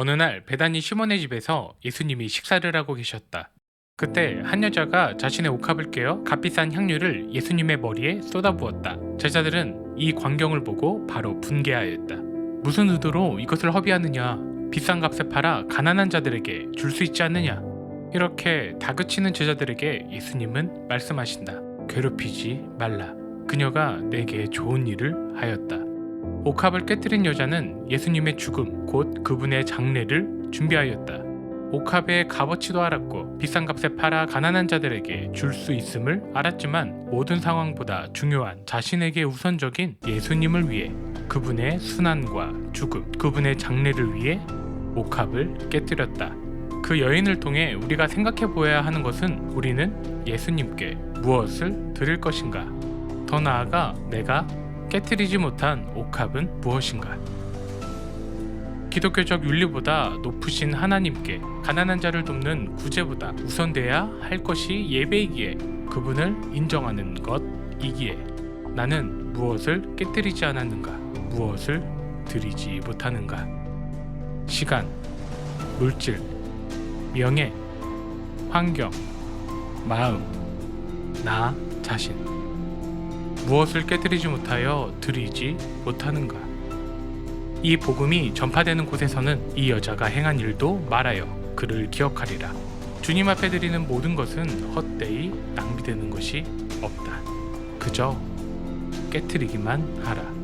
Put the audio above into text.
어느 날 베단이 시몬의 집에서 예수님이 식사를 하고 계셨다. 그때 한 여자가 자신의 옥합을 깨어 값비싼 향유를 예수님의 머리에 쏟아부었다. 제자들은 이 광경을 보고 바로 분개하였다. 무슨 의도로 이것을 허비하느냐? 비싼 값에 팔아 가난한 자들에게 줄 수 있지 않느냐? 이렇게 다그치는 제자들에게 예수님은 말씀하신다. 괴롭히지 말라. 그녀가 내게 좋은 일을 하였다. 옥합을 깨뜨린 여자는 예수님의 죽음, 곧 그분의 장례를 준비하였다. 옥합의 값어치도 알았고 비싼 값에 팔아 가난한 자들에게 줄 수 있음을 알았지만 모든 상황보다 중요한 자신에게 우선적인 예수님을 위해 그분의 순환과 죽음, 그분의 장례를 위해 옥합을 깨뜨렸다. 그 여인을 통해 우리가 생각해 보아야 하는 것은 우리는 예수님께 무엇을 드릴 것인가? 더 나아가 내가 깨뜨리지 못한 옥합은 무엇인가? 기독교적 윤리보다 높으신 하나님께 가난한 자를 돕는 구제보다 우선돼야 할 것이 예배이기에 그분을 인정하는 것이기에 나는 무엇을 깨뜨리지 않았는가? 무엇을 드리지 못하는가? 시간, 물질, 명예, 환경, 마음, 나 자신. 무엇을 깨뜨리지 못하여 드리지 못하는가? 이 복음이 전파되는 곳에서는 이 여자가 행한 일도 말하여 그를 기억하리라. 주님 앞에 드리는 모든 것은 헛되이 낭비되는 것이 없다. 그저 깨뜨리기만 하라.